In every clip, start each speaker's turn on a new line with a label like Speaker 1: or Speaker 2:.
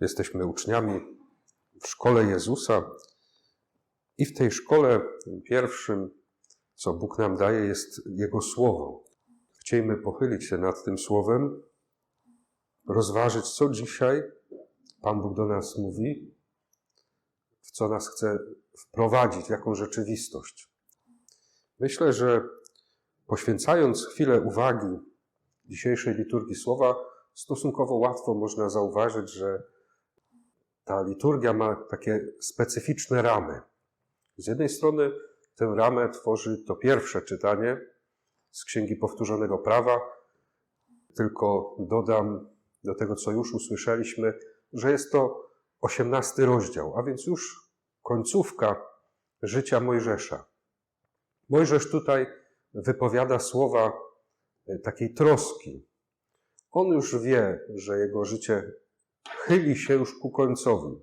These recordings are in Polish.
Speaker 1: Jesteśmy uczniami w szkole Jezusa i w tej szkole pierwszym, co Bóg nam daje, jest Jego Słowo. Chcielibyśmy pochylić się nad tym Słowem, rozważyć, co dzisiaj Pan Bóg do nas mówi, w co nas chce wprowadzić, w jaką rzeczywistość. Myślę, że poświęcając chwilę uwagi dzisiejszej liturgii Słowa, stosunkowo łatwo można zauważyć, że ta liturgia ma takie specyficzne ramy. Z jednej strony tę ramę tworzy to pierwsze czytanie z Księgi Powtórzonego Prawa. Tylko dodam do tego, co już usłyszeliśmy, że jest to osiemnasty rozdział, a więc już końcówka życia Mojżesza. Mojżesz tutaj wypowiada słowa takiej troski. On już wie, że jego życie chyli się już ku końcowi.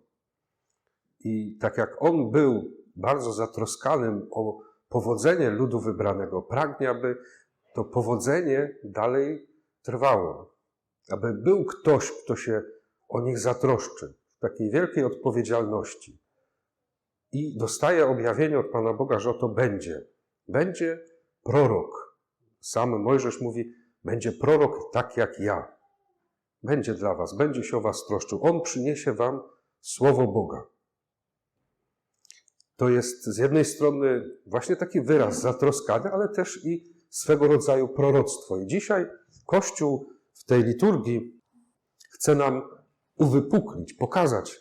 Speaker 1: I tak jak on był bardzo zatroskanym o powodzenie ludu wybranego, pragnie, aby to powodzenie dalej trwało. Aby był ktoś, kto się o nich zatroszczy, w takiej wielkiej odpowiedzialności. I dostaje objawienie od Pana Boga, że oto będzie. Będzie prorok. Sam Mojżesz mówi, będzie prorok tak jak ja. Będzie dla was, będzie się o was troszczył. On przyniesie wam słowo Boga. To jest z jednej strony właśnie taki wyraz zatroskany, ale też i swego rodzaju proroctwo. I dzisiaj Kościół w tej liturgii chce nam uwypuklić, pokazać,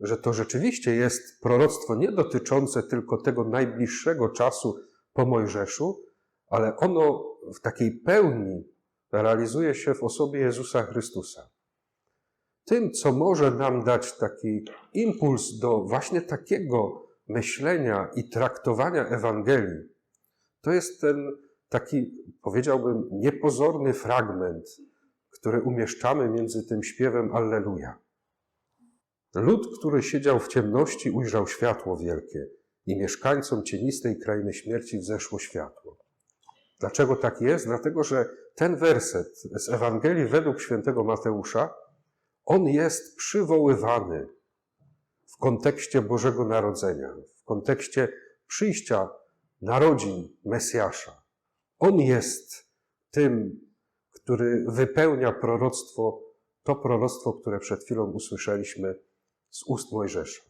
Speaker 1: że to rzeczywiście jest proroctwo nie dotyczące tylko tego najbliższego czasu po Mojżeszu, ale ono w takiej pełni realizuje się w osobie Jezusa Chrystusa. Tym, co może nam dać taki impuls do właśnie takiego myślenia i traktowania Ewangelii, to jest ten taki, powiedziałbym, niepozorny fragment, który umieszczamy między tym śpiewem Alleluja. Lud, który siedział w ciemności, ujrzał światło wielkie i mieszkańcom cienistej krainy śmierci wzeszło światło. Dlaczego tak jest? Dlatego, że ten werset z Ewangelii według świętego Mateusza, on jest przywoływany w kontekście Bożego Narodzenia, w kontekście przyjścia narodzin Mesjasza. On jest tym, który wypełnia proroctwo, to proroctwo, które przed chwilą usłyszeliśmy z ust Mojżesza.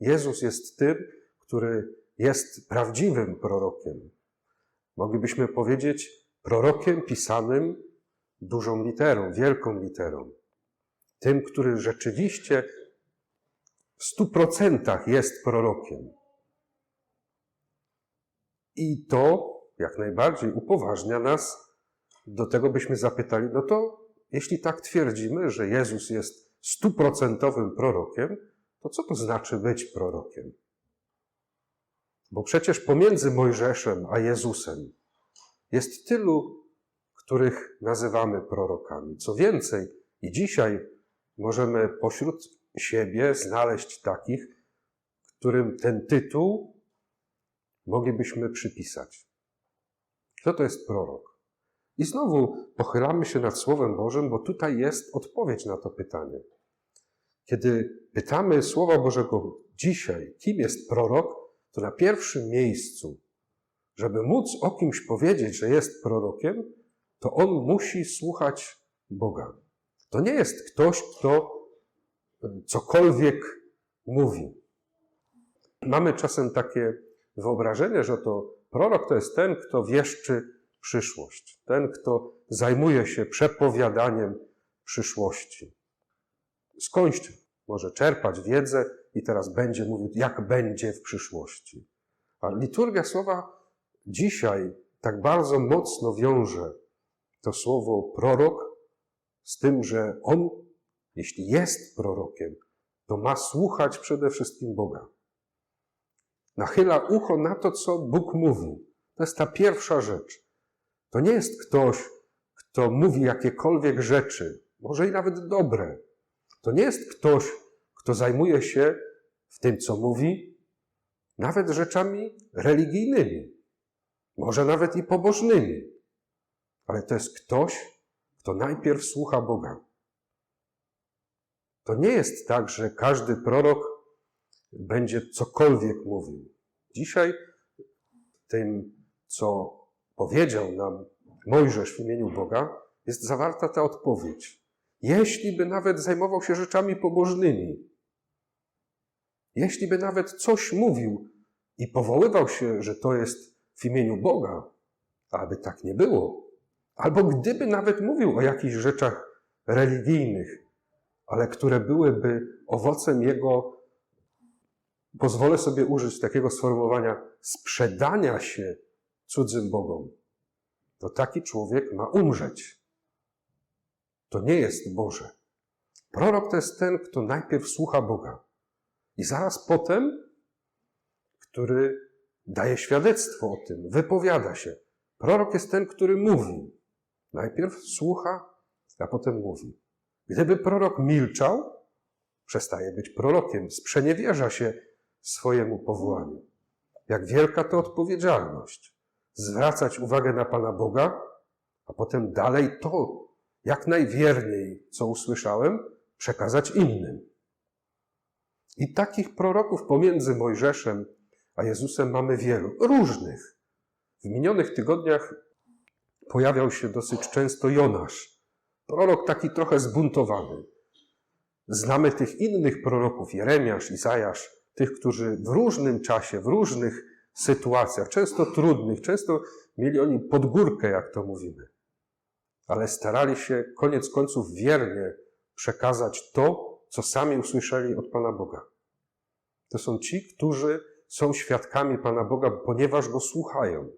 Speaker 1: Jezus jest tym, który jest prawdziwym prorokiem. Moglibyśmy powiedzieć prorokiem pisanym dużą literą, wielką literą. Tym, który rzeczywiście w stu procentach jest prorokiem. I to jak najbardziej upoważnia nas do tego, byśmy zapytali, no to jeśli tak twierdzimy, że Jezus jest stuprocentowym prorokiem, to co to znaczy być prorokiem? Bo przecież pomiędzy Mojżeszem a Jezusem jest tylu, których nazywamy prorokami. Co więcej, i dzisiaj możemy pośród siebie znaleźć takich, którym ten tytuł moglibyśmy przypisać. Kto to jest prorok? I znowu pochylamy się nad Słowem Bożym, bo tutaj jest odpowiedź na to pytanie. Kiedy pytamy Słowa Bożego dzisiaj, kim jest prorok, to na pierwszym miejscu, żeby móc o kimś powiedzieć, że jest prorokiem, to on musi słuchać Boga. To nie jest ktoś, kto cokolwiek mówi. Mamy czasem takie wyobrażenie, że to prorok to jest ten, kto wieszczy przyszłość, ten, kto zajmuje się przepowiadaniem przyszłości. Skądś może czerpać wiedzę i teraz będzie mówił, jak będzie w przyszłości. A liturgia słowa dzisiaj tak bardzo mocno wiąże to słowo prorok z tym, że on, jeśli jest prorokiem, to ma słuchać przede wszystkim Boga. Nachyla ucho na to, co Bóg mówi. To jest ta pierwsza rzecz. To nie jest ktoś, kto mówi jakiekolwiek rzeczy, może i nawet dobre. To nie jest ktoś, kto zajmuje się w tym, co mówi, nawet rzeczami religijnymi, może nawet i pobożnymi. Ale to jest ktoś, kto najpierw słucha Boga. To nie jest tak, że każdy prorok będzie cokolwiek mówił. Dzisiaj tym, co powiedział nam Mojżesz w imieniu Boga, jest zawarta ta odpowiedź. Jeśli by nawet zajmował się rzeczami pobożnymi, jeśli by nawet coś mówił i powoływał się, że to jest w imieniu Boga, aby tak nie było, albo gdyby nawet mówił o jakichś rzeczach religijnych, ale które byłyby owocem jego, pozwolę sobie użyć takiego sformułowania, sprzedania się cudzym Bogom, to taki człowiek ma umrzeć. To nie jest Boże. Prorok to jest ten, kto najpierw słucha Boga i zaraz potem, który daje świadectwo o tym, wypowiada się. Prorok jest ten, który mówi. Najpierw słucha, a potem mówi. Gdyby prorok milczał, przestaje być prorokiem, sprzeniewierza się swojemu powołaniu. Jak wielka to odpowiedzialność. Zwracać uwagę na Pana Boga, a potem dalej to, jak najwierniej, co usłyszałem, przekazać innym. I takich proroków pomiędzy Mojżeszem a Jezusem mamy wielu, różnych. W minionych tygodniach pojawiał się dosyć często Jonasz, prorok taki trochę zbuntowany. Znamy tych innych proroków, Jeremiasz, Izajasz, tych, którzy w różnym czasie, w różnych sytuacjach, często trudnych, często mieli oni podgórkę, jak to mówimy, ale starali się koniec końców wiernie przekazać to, co sami usłyszeli od Pana Boga. To są ci, którzy są świadkami Pana Boga, ponieważ Go słuchają.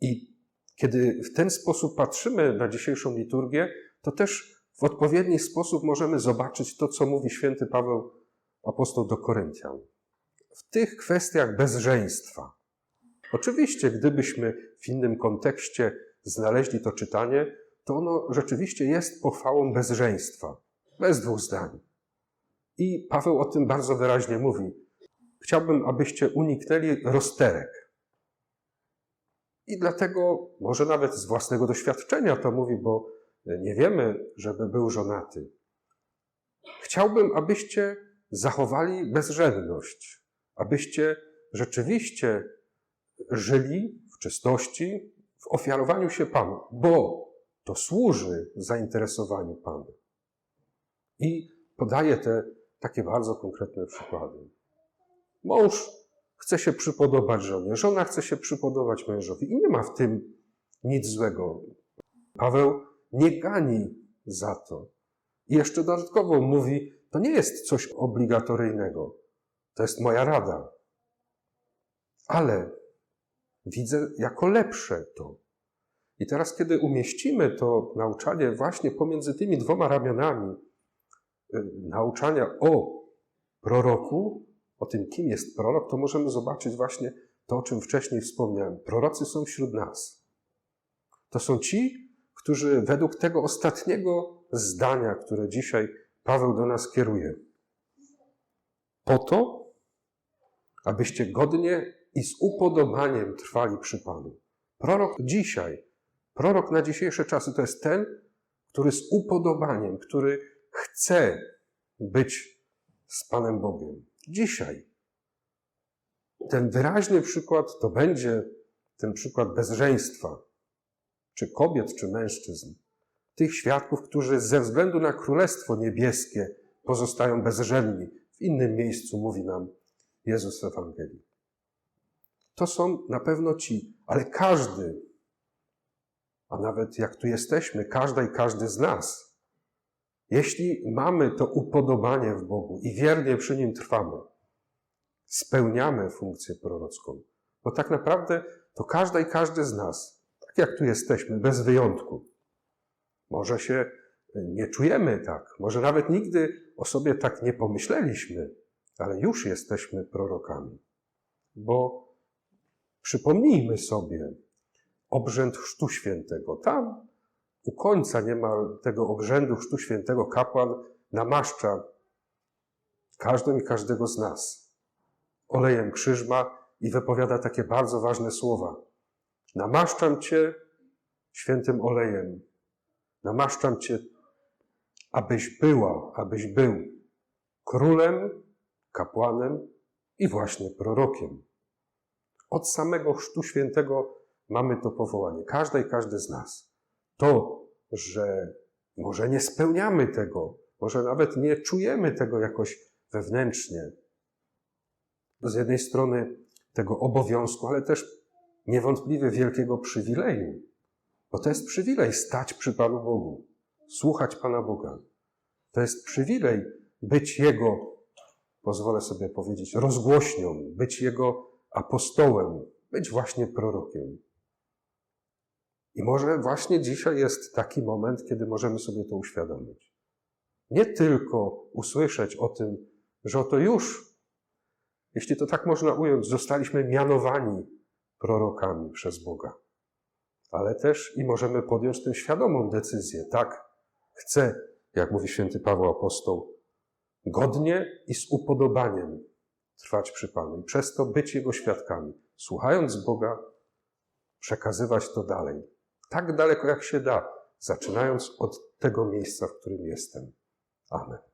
Speaker 1: I kiedy w ten sposób patrzymy na dzisiejszą liturgię, to też w odpowiedni sposób możemy zobaczyć to, co mówi święty Paweł apostoł do Koryntian. W tych kwestiach bezżeństwa. Oczywiście, gdybyśmy w innym kontekście znaleźli to czytanie, to ono rzeczywiście jest pochwałą bezżeństwa. Bez dwóch zdań. I Paweł o tym bardzo wyraźnie mówi. Chciałbym, abyście uniknęli rozterek. I dlatego, może nawet z własnego doświadczenia to mówi, bo nie wiemy, żeby był żonaty. Chciałbym, abyście zachowali bezrzędność, abyście rzeczywiście żyli w czystości, w ofiarowaniu się Panu, bo to służy zainteresowaniu Pana. I podaję te takie bardzo konkretne przykłady. Mąż chce się przypodobać żonie, żona chce się przypodobać mężowi i nie ma w tym nic złego. Paweł nie gani za to. I jeszcze dodatkowo mówi, to nie jest coś obligatoryjnego. To jest moja rada. Ale widzę jako lepsze to. I teraz, kiedy umieścimy to nauczanie właśnie pomiędzy tymi dwoma ramionami, y, nauczania o proroku, o tym, kim jest prorok, to możemy zobaczyć właśnie to, o czym wcześniej wspomniałem. Prorocy są wśród nas. To są ci, którzy według tego ostatniego zdania, które dzisiaj Paweł do nas kieruje, po to, abyście godnie i z upodobaniem trwali przy Panu. Prorok dzisiaj, prorok na dzisiejsze czasy to jest ten, który z upodobaniem, który chce być z Panem Bogiem. Dzisiaj. Ten wyraźny przykład to będzie ten przykład bezżeństwa, czy kobiet, czy mężczyzn. Tych świadków, którzy ze względu na Królestwo Niebieskie pozostają bezżenni. W innym miejscu mówi nam Jezus w Ewangelii. To są na pewno ci, ale każdy, a nawet jak tu jesteśmy, każda i każdy z nas, jeśli mamy to upodobanie w Bogu i wiernie przy Nim trwamy, spełniamy funkcję prorocką, bo tak naprawdę to każda i każdy z nas, tak jak tu jesteśmy, bez wyjątku, może się nie czujemy tak, może nawet nigdy o sobie tak nie pomyśleliśmy, ale już jesteśmy prorokami. Bo przypomnijmy sobie obrzęd Chrztu Świętego. Tam u końca niemal tego obrzędu Chrztu Świętego kapłan namaszcza każdą i każdego z nas olejem krzyżma i wypowiada takie bardzo ważne słowa. Namaszczam Cię świętym olejem. Namaszczam Cię abyś była, abyś był królem, kapłanem i właśnie prorokiem. Od samego Chrztu Świętego mamy to powołanie, każda i każdy z nas. To, że może nie spełniamy tego, może nawet nie czujemy tego jakoś wewnętrznie. Z jednej strony tego obowiązku, ale też niewątpliwie wielkiego przywileju. Bo to jest przywilej stać przy Panu Bogu, słuchać Pana Boga. To jest przywilej być Jego, pozwolę sobie powiedzieć, rozgłośnią, być Jego apostołem, być właśnie prorokiem. I może właśnie dzisiaj jest taki moment, kiedy możemy sobie to uświadomić. Nie tylko usłyszeć o tym, że oto już, jeśli to tak można ująć, zostaliśmy mianowani prorokami przez Boga, ale też i możemy podjąć tę świadomą decyzję. Tak, chcę, jak mówi święty Paweł Apostoł, godnie i z upodobaniem trwać przy Panu i przez to być Jego świadkami, słuchając Boga, przekazywać to dalej, tak daleko jak się da, zaczynając od tego miejsca, w którym jestem. Amen.